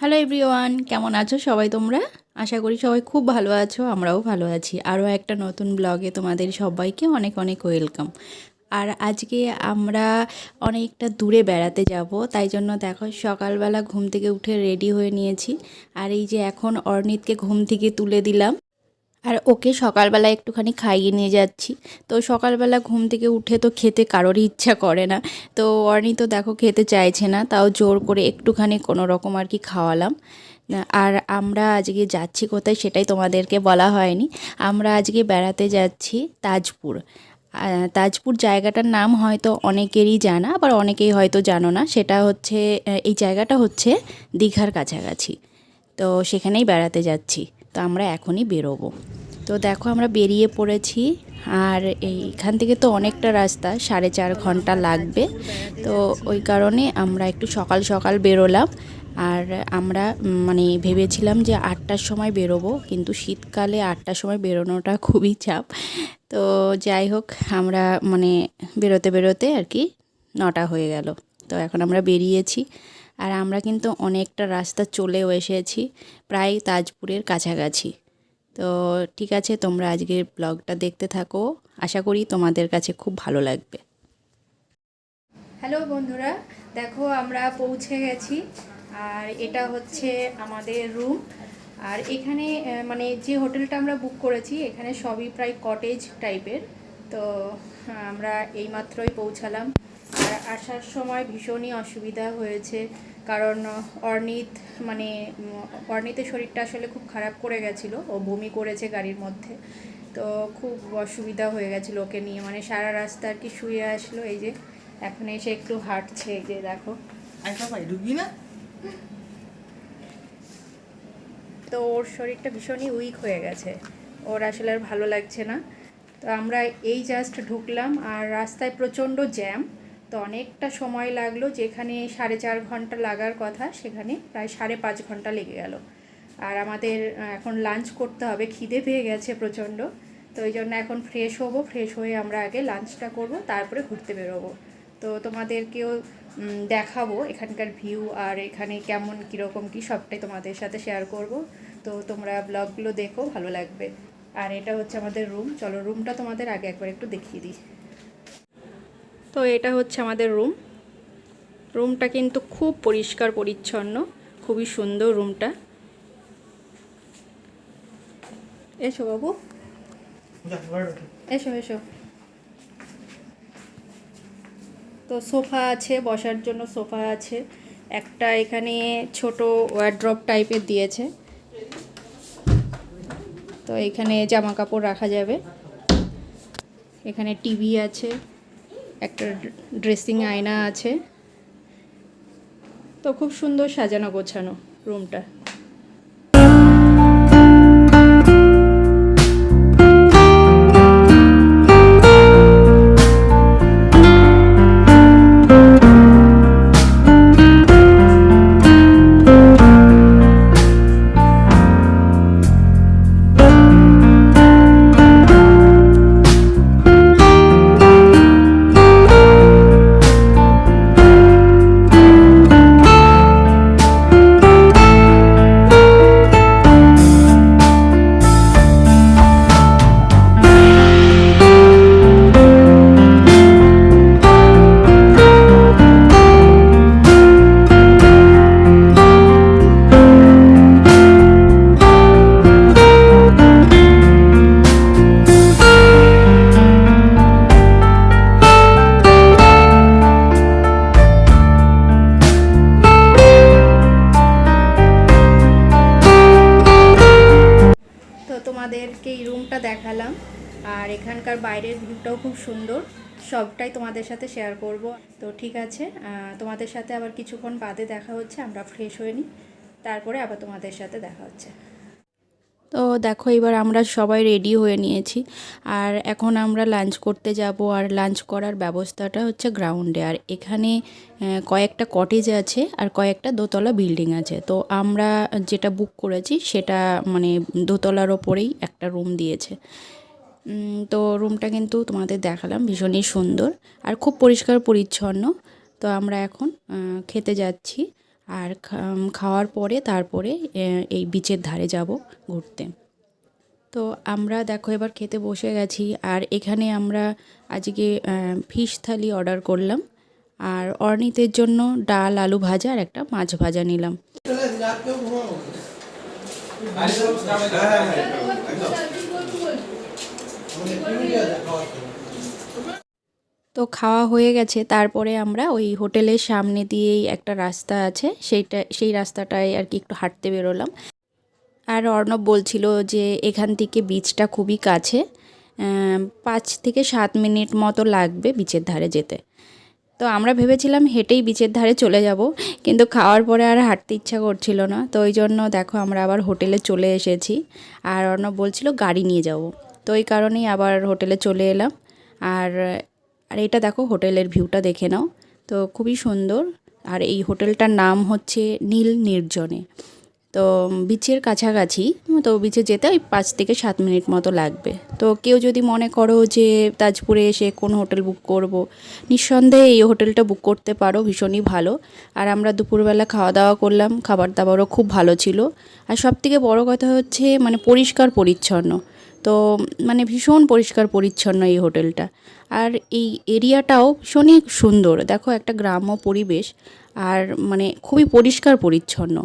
Hello everyone কেমন আছো সবাই তোমরা? আশা করি সবাই খুব ভালো আছো, আমরাও ভালো আছি। আরও একটা নতুন ব্লগে তোমাদের সবাইকে অনেক অনেক ওয়েলকাম আর আজকে আমরা অনেকটা দূরে বেড়াতে যাব, তাই জন্য দেখো সকালবেলা ঘুম থেকে উঠে রেডি হয়ে নিয়েছি। আর এই যে এখন অর্ণিতকে ঘুম থেকে তুলে দিলাম। আর ওকে সকালবেলা একটুখানি খাইয়ে নিয়ে যাচ্ছি। তো সকালবেলা ঘুম থেকে উঠে তো খেতে কারোরই ইচ্ছা করে না। তো অর্নি তো দেখো খেতে চাইছে না, তাও জোর করে একটুখানি কোনো রকম আর কি খাওয়ালাম। আর আমরা আজকে যাচ্ছি কোথায় সেটাই তোমাদেরকে বলা হয়নি। আমরা আজকে বেড়াতে যাচ্ছি তাজপুর। তাজপুর জায়গাটার নাম হয়তো অনেকেরই জানা, আবার অনেকেই হয়তো জানো না। সেটা হচ্ছে এই জায়গাটা হচ্ছে দীঘার কাছাকাছি। তো সেখানেই বেড়াতে যাচ্ছি। তো আমরা এখনই বেরোবো। তো দেখো আমরা বেরিয়ে পড়েছি আর এইখান থেকে তো অনেকটা রাস্তা, সাড়ে চার ঘণ্টা লাগবে। তো ওই কারণে আমরা একটু সকাল সকাল বেরোলাম। আর আমরা মানে ভেবেছিলাম যে আটটার সময় বেরোবো, কিন্তু শীতকালে আটটার সময় বেরোনোটা খুবই চাপ। তো যাই হোক, আমরা মানে বেরোতে বেরোতে আর কি নটা হয়ে গেল। তো এখন আমরা বেরিয়েছি। আর আমরা কিন্তু অনেকটা রাস্তা চলেও এসেছি, প্রায় তাজপুরের কাছাকাছি। তো ঠিক আছে, তোমরা আজকের ব্লগটা দেখতে থাকো। আশা করি তোমাদের কাছে খুব ভালো লাগবে। হ্যালো বন্ধুরা, দেখো আমরা পৌঁছে গেছি। আর এটা হচ্ছে আমাদের রুম। আর এখানে মানে যে হোটেলটা আমরা বুক করেছি, এখানে সবই প্রায় কটেজ টাইপের। তো আমরা এইমাত্রই পৌঁছালাম। আর আসার সময় ভীষণই অসুবিধা হয়েছে। কারণ অর্নিত মানে উম, অর্নিতের শরীরটা আসলে খুব খারাপ করে গেছিল। ও বমি করেছে গাড়ির মধ্যে। তো খুব অসুবিধা হয়ে গেছিল ওকে নিয়ে। মানে সারা রাস্তা আর কি শুয়ে আসলো এই যে। এখন এসে একটু হাঁটছে এই যে দেখো। না? তো ওর শরীরটা ভীষণই উইক হয়ে গেছে। ওর আসলে আর ভালো লাগছে না। তো আমরা এই জাস্ট ঢুকলাম আর রাস্তায় প্রচণ্ড জ্যাম। তো অনেকটা সময় লাগল যেখানে সাড়ে চার ঘণ্টা লাগার কথা, সেখানে প্রায় সাড়ে পাঁচ ঘণ্টা লেগে গেল। আর আমাদের এখন লাঞ্চ করতে হবে, খিদে পেয়ে গেছে প্রচণ্ড। তো ওই জন্য এখন ফ্রেশ হব ফ্রেশ হয়ে আমরা আগে লাঞ্চটা করব, তারপরে ঘুরতে বেরোবো। তো তোমাদেরকেও দেখাবো এখানকার ভিউ আর এখানে কেমন, কীরকম, কী সবটাই তোমাদের সাথে শেয়ার করব। তো তোমরা ব্লগগুলো দেখো, ভালো লাগবে। আর এটা হচ্ছে আমাদের রুম চলো রুমটা তোমাদের আগে একবার একটু দেখিয়ে দিই। তো এটা হচ্ছে আমাদের রুম। রুমটা কিন্তু খুব পরিষ্কার, পরিচ্ছন্ন, খুবই সুন্দর রুমটা। এসো বাবু। এসো এসো। তো সোফা আছে, বসার জন্য সোফা আছে। একটা এখানে ছোট ওয়ার্ড্রপ টাইপের দিয়েছে। তো এখানে জামা কাপড় রাখা যাবে। এখানে টিভি আছে। একটা ড্রেসিং আয়না আছে। তো খুব সুন্দর সাজানো গোছানো রুমটা। তোমাদেরকে এই রুমটা দেখালাম। আর এখানকার বাইরের ভিউটাও খুব সুন্দর। সবটাই তোমাদের সাথে শেয়ার করব। তো ঠিক আছে তোমাদের সাথে আবার কিছুক্ষণ বাদে দেখা হচ্ছে, আমরা ফ্রেশ হয়ে নিই। তারপরে আবার তোমাদের সাথে দেখা হচ্ছে। তো দেখো এবার আমরা সবাই রেডি হয়ে নিয়েছি। আর এখন আমরা লাঞ্চ করতে যাব আর লাঞ্চ করার ব্যবস্থাটা হচ্ছে গ্রাউন্ডে আর এখানে কয়েকটা কটেজ আছে আর কয়েকটা দোতলা বিল্ডিং আছে। তো আমরা যেটা বুক করেছি সেটা মানে দোতলার ওপরেই একটা রুম দিয়েছে। তো রুমটা কিন্তু তোমাদের দেখালাম, ভীষণই সুন্দর আর খুব পরিষ্কার পরিচ্ছন্ন। তো আমরা এখন খেতে যাচ্ছি। আর খাওয়ার পরে তারপরে এই বিচের ধারে যাব ঘুরতে। তো আমরা দেখো এবার খেতে বসে গেছি, আর এখানে আমরা আজকে ফিশ থালি অর্ডার করলাম। আর অর্নিতের জন্য ডাল, আলু ভাজা আর একটা মাছ ভাজা নিলাম। তো খাওয়া হয়ে গেছে। তারপরে আমরা ওই হোটেলের সামনে দিয়েই একটা রাস্তা আছে। সেইটা, সেই রাস্তাটায় আর কি একটু হাঁটতে বেরোলাম। আর অর্ণব বলছিল যে এখান থেকে বিচটা খুবই কাছে। পাঁচ থেকে সাত মিনিট মতো লাগবে বিচের ধারে যেতে। তো আমরা ভেবেছিলাম হেঁটেই বিচের ধারে চলে যাব। কিন্তু খাওয়ার পরে আর হাঁটতে ইচ্ছা করছিল না। তো ওই জন্য দেখো আমরা আবার হোটেলে চলে এসেছি। আর অর্ণব বলছিল গাড়ি নিয়ে যাব। তো ওই কারণেই আবার হোটেলে চলে এলাম। আর আর এটা দেখো হোটেলের ভিউটা দেখে নাও। তো খুবই সুন্দর। আর এই হোটেলটার নাম হচ্ছে নীল নির্জনে। তো বিচের কাছাকাছি, তো বিচে যেতে ওই পাঁচ থেকে সাত মিনিট মতো লাগবে। তো কেউ যদি মনে করো যে তাজপুরে এসে কোন হোটেল বুক করব, নিঃসন্দেহে এই হোটেলটা বুক করতে পারো, ভীষণই ভালো। আর আমরা দুপুরবেলা খাওয়া দাওয়া করলাম খাবার দাবারও খুব ভালো ছিল। আর সব থেকে বড়ো কথা হচ্ছে মানে পরিষ্কার পরিচ্ছন্ন তো মানে ভীষণ পরিষ্কার পরিচ্ছন্ন এই হোটেলটা। আর এই এরিয়াটাও ভীষণই সুন্দর। দেখো একটা গ্রাম্য পরিবেশ, আর মানে খুবই পরিষ্কার পরিচ্ছন্ন।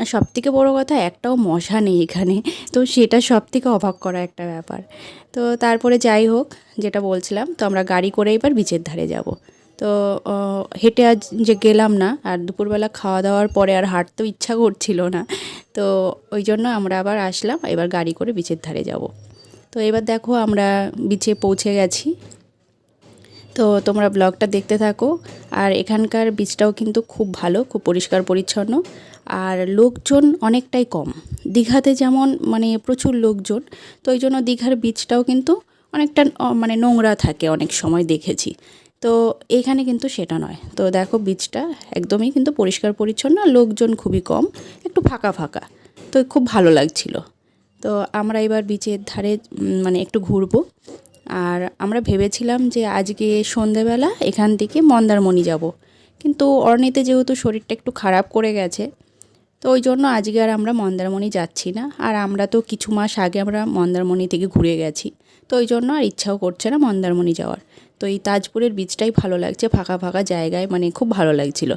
আর সব থেকে বড়ো কথা, একটাও মশা নেই এখানে। তো সেটা সব থেকে অবাক করা একটা ব্যাপার। তো তারপরে যাই হোক, যেটা বলছিলাম, তো আমরা গাড়ি করে এবার বিচের ধারে যাব। তো হেঁটে আজ যে গেলাম না, আর দুপুরবেলা খাওয়া দাওয়ার পরে আর হাঁটতেও ইচ্ছা করছিল না। তো ওই জন্য আমরা আবার আসলাম, এবার গাড়ি করে বিচের ধারে যাব। তো এবার দেখো আমরা বিচে পৌঁছে গেছি। তো তোমরা ব্লগটা দেখতে থাকো। আর এখানকার বীজটাও কিন্তু খুব ভালো, খুব পরিষ্কার পরিচ্ছন্ন। আর লোকজন অনেকটাই কম। দীঘাতে যেমন মানে প্রচুর লোকজন, তো ওই জন্য দীঘার বীজটাও কিন্তু অনেকটা মানে নোংরা থাকে অনেক সময় দেখেছি। তো এখানে কিন্তু সেটা নয়। তো দেখো বীজটা একদমই কিন্তু পরিষ্কার পরিচ্ছন্ন লোকজন খুবই কম, একটু ফাঁকা ফাঁকা। তো খুব ভালো লাগছিল। তো আমরা এবার বিচের ধারে মানে একটু ঘুরবো। আর আমরা ভেবেছিলাম যে আজকে সন্ধেবেলা এখান থেকে মন্দারমণি যাব। কিন্তু অর্ণিতে যেহেতু শরীরটা একটু খারাপ করে গেছে, তো ওই জন্য আজকে আর আমরা মন্দারমণি যাচ্ছি না। আর আমরা তো কিছু মাস আগে আমরা মন্দারমণি থেকে ঘুরে গেছি, তো ওই জন্য আর ইচ্ছাও করছে না মন্দারমণি যাওয়ার। তো এই তাজপুরের বীচটাই ভালো লাগছে, ফাঁকা ফাঁকা জায়গায় মানে খুব ভালো লাগছিল।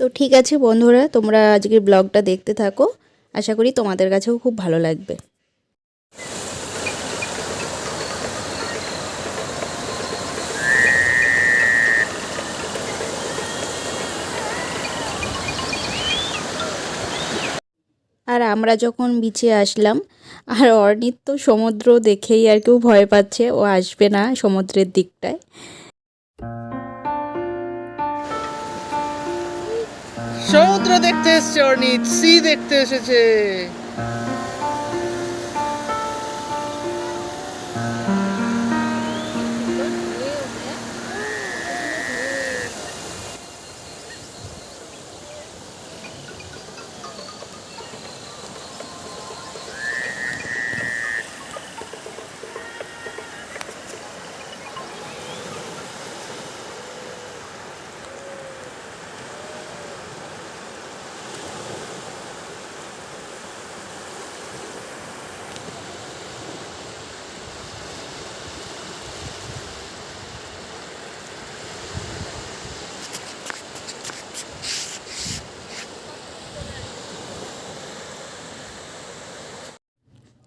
তো ঠিক আছে বন্ধুরা, তোমরা আজকের ব্লগটা দেখতে থাকো। আশা করি তোমাদের কাছেও খুব ভালো লাগবে। আর আমরা যখন বিচে আসলাম, আর অর্ণিত তো সমুদ্র দেখেই আর কেউ ভয় পাচ্ছে, ও আসবে না সমুদ্রের দিকটায়। সমুদ্র দেখতে এসছে অর্নিত সি দেখতে এসেছে।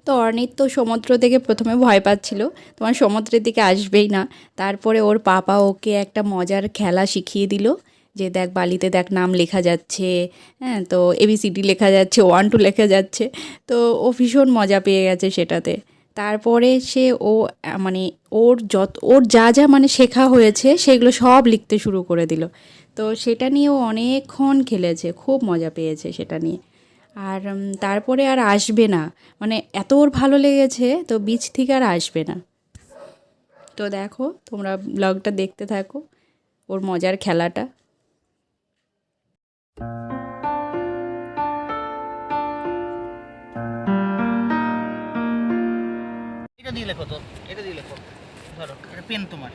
তো অর্ণিত তো সমুদ্র থেকে প্রথমে ভয় পাচ্ছিল। তোমার সমুদ্রের দিকে আসবেই না। তারপরে ওর পাপা ওকে একটা মজার খেলা শিখিয়ে দিল যে দেখ বালিতে দেখ নাম লেখা যাচ্ছে। হ্যাঁ তো এবিসিডি লেখা যাচ্ছে ওয়ান টু লেখা যাচ্ছে। তো ও ভীষণ মজা পেয়ে গেছে সেটাতে। তারপরে সে ও মানে ওর যত, ওর যা যা মানে শেখা হয়েছে সেগুলো সব লিখতে শুরু করে দিল। তো সেটা নিয়ে ও অনেকক্ষণ খেলেছে, খুব মজা পেয়েছে সেটা নিয়ে। আর তারপরে আর আসবে না। মানে এত ওর ভালো লেগেছে, তো বিচ থেকে আর আসবে না। তো দেখো, তোমরা ব্লগটা দেখতে থাকো, ওর মজার খেলাটা। এটা দিয়ে লেখো তো, এটা দিয়ে লেখো। ধরো, এটা পেন তোমার।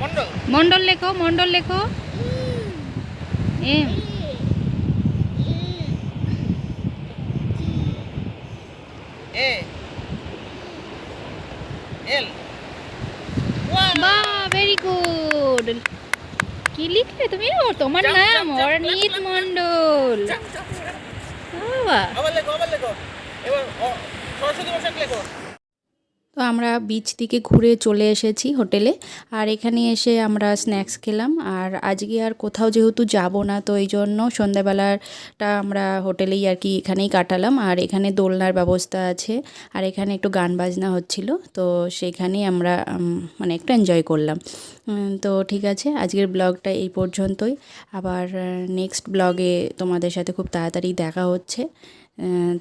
মন্ডল মন্ডল লেখো মন্ডল লেখো। এম। এ। এল। বা ভেরি গুড কি লিখলে তুমি? তোমার নাম অর্ণিত. মন্ডল বাবা আবার লেখো আবার লেখো। এবার সরস্বতী লেখো। তো আমরা বিচ থেকে ঘুরে চলে এসেছি হোটেলে। আর এখানে এসে আমরা স্ন্যাক্স খেলাম। আর আজকে আর কোথাও যেহেতু যাব না, তো এই জন্য সন্ধ্যাবেলাটা আমরা হোটেলেই আর কি এখানেই কাটালাম। আর এখানে দোলনার ব্যবস্থা আছে। আর এখানে একটু গান বাজনা হচ্ছিল, তো সেখানেই আমরা মানে একটু এনজয় করলাম। তো ঠিক আছে, আজকের ব্লগটা এই পর্যন্তই। আবার নেক্সট ব্লগে তোমাদের সাথে খুব তাড়াতাড়ি দেখা হচ্ছে।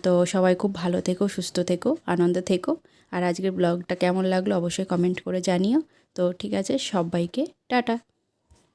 তো সবাই খুব ভালো থেকো, সুস্থ থেকো, আনন্দ থেকো। আর আজকের ব্লগটা কেমন লাগল অবশ্যই কমেন্ট করে জানিও। তো ঠিক আছে সবাইকে টাটা।